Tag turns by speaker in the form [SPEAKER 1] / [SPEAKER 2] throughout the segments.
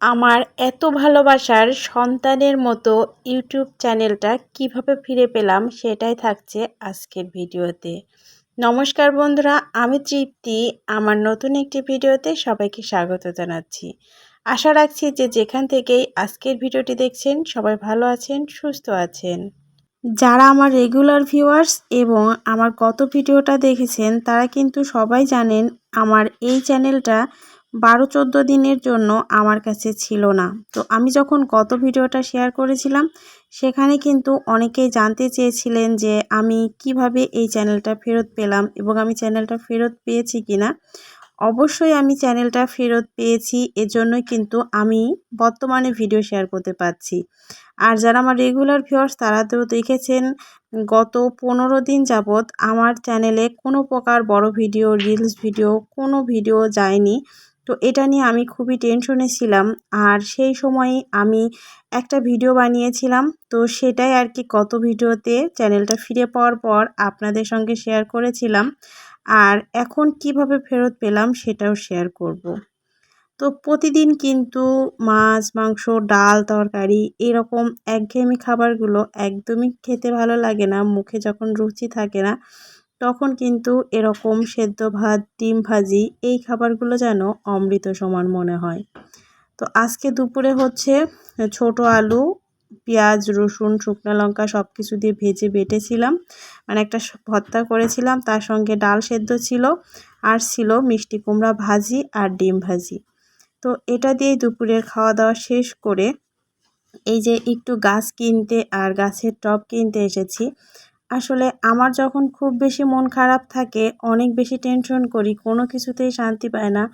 [SPEAKER 1] আমার এত ভালোবাসার সন্তানের মতো ইউটিউব চ্যানেলটা কীভাবে ফিরে পেলাম সেটাই থাকছে আজকের ভিডিওতে। নমস্কার বন্ধুরা, আমি তৃপ্তি। আমার নতুন একটি ভিডিওতে সবাইকে স্বাগত জানাচ্ছি। আশা রাখছি যে যেখান থেকেই আজকের ভিডিওটি দেখছেন, সবাই ভালো আছেন, সুস্থ আছেন। যারা আমার রেগুলার ভিউয়ার্স এবং আমার গত ভিডিওটা দেখেছেন, তারা কিন্তু সবাই জানেন আমার এই চ্যানেলটা বারো চোদ্দ দিনের জন্য আমার কাছে ছিল না। তো আমি যখন গত ভিডিওটা শেয়ার করেছিলাম, সেখানে কিন্তু অনেকেই জানতে চেয়েছিলেন যে আমি কীভাবে এই চ্যানেলটা ফেরত পেলাম এবং আমি চ্যানেলটা ফেরত পেয়েছি কিনা। অবশ্যই আমি চ্যানেলটা ফেরত পেয়েছি, এজন্যই কিন্তু আমি বর্তমানে ভিডিও শেয়ার করতে পারছি। আর যারা আমার রেগুলার ভিউয়ার্স, তারা তো দেখেছেন, গত পনেরো দিন যাবৎ আমার চ্যানেলে কোনো প্রকার বড় ভিডিও, রিলস ভিডিও, কোনো ভিডিও যায়নি। তো এটা নিয়ে আমি খুবই টেনশনে ছিলাম। আর সেই সময় আমি একটা ভিডিও বানিয়েছিলাম। তো সেটাই আর কি কত ভিডিওতে চ্যানেলটা ফিরে পাওয়ার পর আপনাদের সঙ্গে শেয়ার করেছিলাম। আর এখন কীভাবে ফেরত পেলাম সেটাও শেয়ার করব। তো প্রতিদিন কিন্তু মাছ, মাংস, ডাল, তরকারি এরকম একঘেয়েমি খাবারগুলো একদমই খেতে ভালো লাগে না। মুখে যখন রুচি থাকে না তখন কিন্তু এরকম সেদ্ধ ভাত, ডিম ভাজি এই খাবারগুলো যেন অমৃত সমান মনে হয়। তো আজকে দুপুরে হচ্ছে ছোট আলু, পেঁয়াজ, রসুন, শুকনো লঙ্কা সব কিছু দিয়ে ভেজে বেটেছিলাম। মানে একটা ভর্তা করেছিলাম, তার সঙ্গে ডাল সেদ্ধ ছিল, আর ছিল মিষ্টি কুমড়া ভাজি আর ডিম ভাজি। তো এটা দিয়েই দুপুরের খাওয়া দাওয়া শেষ করে এই যে একটু গাছ কিনতে আর গাছের টব কিনতে এসেছি। আসলে আমার যখন খুব বেশি মন খারাপ থাকে, অনেক বেশি টেনশন করি, কোনো কিছুতেই শান্তি পায় না,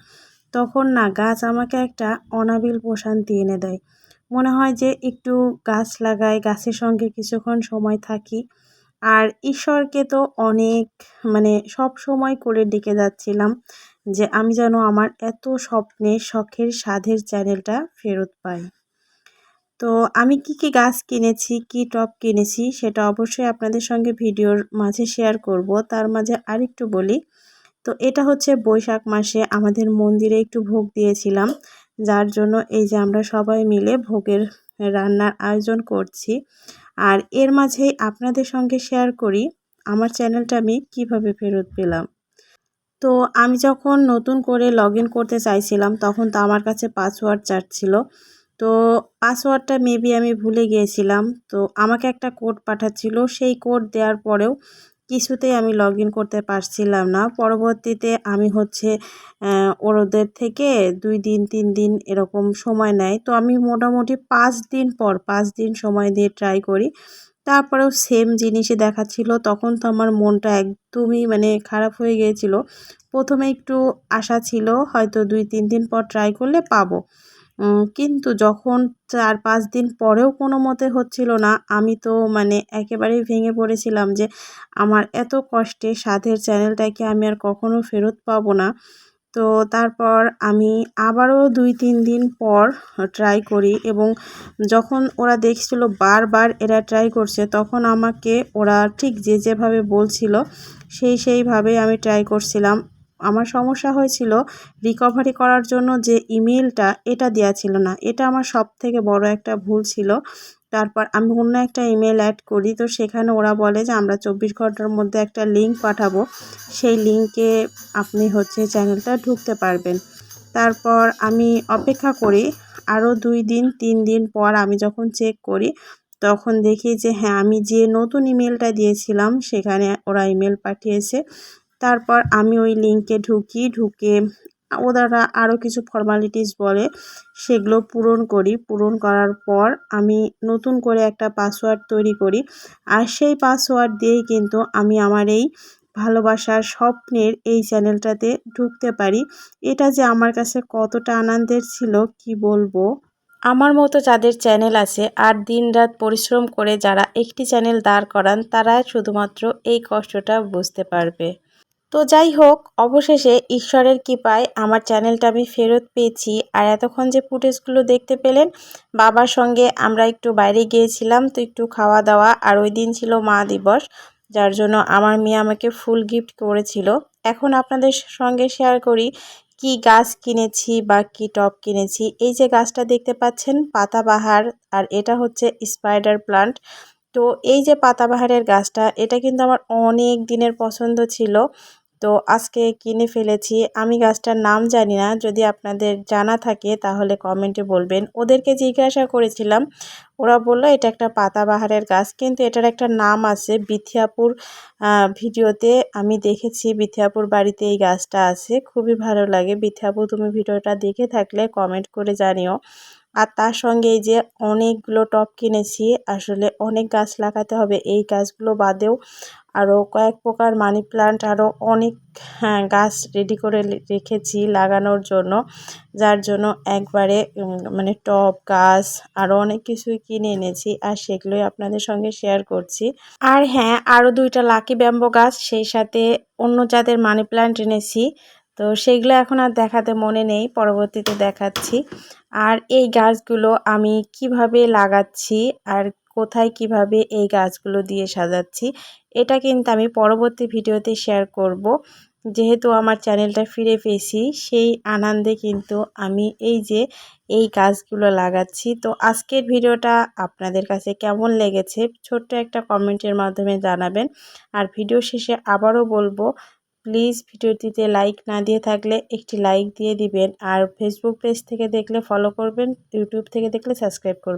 [SPEAKER 1] তখন না গাছ আমাকে একটা অনাবিল প্রশান্তি এনে দেয়। মনে হয় যে একটু গাছ লাগাই, গাছের সঙ্গে কিছুক্ষণ সময় থাকি। আর ঈশ্বরকে তো অনেক মানে সব সময় করে ডেকে যাচ্ছিলাম যে আমি যেন আমার এত স্বপ্নের, শখের সাধের চ্যানেলটা ফেরত পাই। তো আমি কি কি গাছ কিনেছি, কি টপ কিনেছি সেটা অবশ্যই আপনাদের সঙ্গে ভিডিওর মাঝে শেয়ার করব। তার মাঝে আরেকটু বলি, তো এটা হচ্ছে বৈশাখ মাসে আমাদের মন্দিরে একটু ভোগ দিয়েছিলাম, যার জন্য এই যে আমরা সবাই মিলে ভোগের রান্নার আয়োজন করছি। আর এর মাঝেই আপনাদের সঙ্গে শেয়ার করি, আমার চ্যানেলটা আমি কীভাবে ফেরত পেলাম। তো আমি যখন নতুন করে লগ করতে চাইছিলাম, তখন তো আমার কাছে পাসওয়ার্ড চাচ্ছিল তো পাসওয়ার্ডটা মেবি আমি ভুলে গিয়েছিলাম। তো আমাকে একটা কোড পাঠাচ্ছিল, সেই কোড দেওয়ার পরেও কিছুতেই আমি লগ করতে পারছিলাম না। পরবর্তীতে আমি হচ্ছে ওদের থেকে দুই দিন, তিন দিন এরকম সময় নেয়। তো আমি মোটামুটি পাঁচ দিন পর, পাঁচ দিন সময় দিয়ে ট্রাই করি। তারপরেও সেম জিনিসই দেখাচ্ছিল। তখন তো আমার মনটা একদমই মানে খারাপ হয়ে গিয়েছিল। প্রথমে একটু আশা ছিল, হয়তো দুই, তিন দিন পর ট্রাই করলে পাবো। কিন্তু যখন চার পাঁচ দিন পরেও কোনো মতে হচ্ছিল না, আমি তো মানে একেবারেই ভেঙে পড়েছিলাম যে আমার এত কষ্টে সাধের চ্যানেলটাকে আমি আর কখনো ফেরত পাবো না। তো তারপর আমি আবারও দুই তিন দিন পর ট্রাই করি এবং যখন ওরা দেখছিল বারবার এরা ট্রাই করছে, তখন আমাকে ওরা ঠিক যে যেভাবে বলছিল, সেই সেইভাবে আমি ট্রাই করছিলাম। আমার সমস্যা হয়েছিল রিকভারি করার জন্য যে ইমেলটা এটা দেওয়া ছিল না। এটা আমার সব থেকে বড় একটা ভুল ছিল। তারপর আমি অন্য একটা ইমেল অ্যাড করি, তো সেখানে ওরা বলে যে, আমরা চব্বিশ ঘণ্টার মধ্যে একটা লিঙ্ক পাঠাবো। সেই লিঙ্কে আপনি হচ্ছে চ্যানেলটা ঢুকতে পারবেন। তারপর আমি অপেক্ষা করি। আরও দুই দিন, তিন দিন পর আমি যখন চেক করি, তখন দেখি যে হ্যাঁ আমি যে নতুন ইমেলটা দিয়েছিলাম, সেখানে ওরা ইমেল পাঠিয়েছে। তারপর আমি ওই লিঙ্কে ঢুকি, ঢুকে ওনারা আরও কিছু ফর্মালিটিস বলে, সেগুলো পূরণ করি। পূরণ করার পর আমি নতুন করে একটা পাসওয়ার্ড তৈরি করি। আর সেই পাসওয়ার্ড দিয়েই কিন্তু আমি আমার এই ভালোবাসার স্বপ্নের এই চ্যানেলটাতে ঢুকতে পারি। এটা যে আমার কাছে কতটা আনন্দের ছিল, কি বলব? আমার মতো যাদের চ্যানেল আছে আর দিন রাত পরিশ্রম করে যারা একটি চ্যানেল দাঁড় করান, তারা শুধুমাত্র এই কষ্টটা বুঝতে পারবে। তো যাই হোক, অবশেষে ঈশ্বরের কৃপায় আমার চ্যানেলটা আমি ফেরত পেয়েছি। আর এতক্ষণ যে ফুটেজগুলো দেখতে পেলেন, বাবার সঙ্গে আমরা একটু বাইরে গিয়েছিলাম তো একটু খাওয়া দাওয়া, আর ওই দিন ছিল মা দিবস, যার জন্য আমার মেয়ে আমাকে ফুল গিফট করেছিল। এখন আপনাদের সঙ্গে শেয়ার করি, কি গাছ কিনেছি বা কি টব কিনেছি। এই যে গাছটা দেখতে পাচ্ছেন, পাতাবাহার, আর এটা হচ্ছে স্পাইডার প্লান্ট তো এই যে পাতাবাহারের গাছটা, এটা কিন্তু আমার অনেক দিনের পছন্দ ছিল। তো আজকে কিনে ফেলেছি। আমি গাছটার নাম জানি না। যদি আপনাদের জানা থাকে তাহলে কমেন্টে বলবেন। ওদেরকে জিজ্ঞাসা করেছিলাম। ওরা বলল, এটা একটা পাতাবাহারের গাছ। কিন্তু এটার একটা নাম আছে বিথিয়াপুর ভিডিওতে। আমি দেখেছি বিথিয়াপুর বাড়িতে এই গাছটা আছে। খুবই ভালো লাগে। বিথিয়াপুর তুমি ভিডিওটা দেখে থাকলে কমেন্ট করে জানিও। আর তার সঙ্গে এই যে অনেকগুলো টপ কিনেছি, আসলে অনেক গাছ লাগাতে হবে। এই গাছগুলো বাদেও আরও কয়েক প্রকার মানি প্লান্ট আরও অনেক হ্যাঁ গাছ রেডি করে রেখেছি লাগানোর জন্য। যার জন্য একবারে মানে টব, গাছ আরও অনেক কিছুই কিনে এনেছি আর সেগুলোই আপনাদের সঙ্গে শেয়ার করছি। আর হ্যাঁ আরও দুইটা লাকি ব্যাম্বো গাছ, সেই সাথে অন্য জাতের মানি প্লান্ট এনেছি। তো সেগুলো এখন আর দেখাতে মনে নেই, পরবর্তীতে দেখাচ্ছি। আর এই গাছগুলো আমি কীভাবে লাগাচ্ছি আর কোথায় কীভাবে এই গাছগুলো দিয়ে সাজাচ্ছি, এটা কিন্তু আমি পরবর্তী ভিডিওতে শেয়ার করব। যেহেতু আমার চ্যানেলটা ফিরে পেয়েছি, সেই আনন্দে কিন্তু আমি এই যে এই গাছগুলো লাগাচ্ছি। তো আজকের ভিডিওটা আপনাদের কাছে কেমন লেগেছে, ছোট্ট একটা কমেন্টের মাধ্যমে জানাবেন। আর ভিডিও শেষে আবারও বলব প্লিজ ভিডিওটিতে লাইক না দিয়ে থাকলে একটি লাইক দিয়ে দিবেন। আর ফেসবুক পেজ থেকে দেখলে ফলো করবেন ইউটিউব থেকে দেখলে সাবস্ক্রাইব করবেন।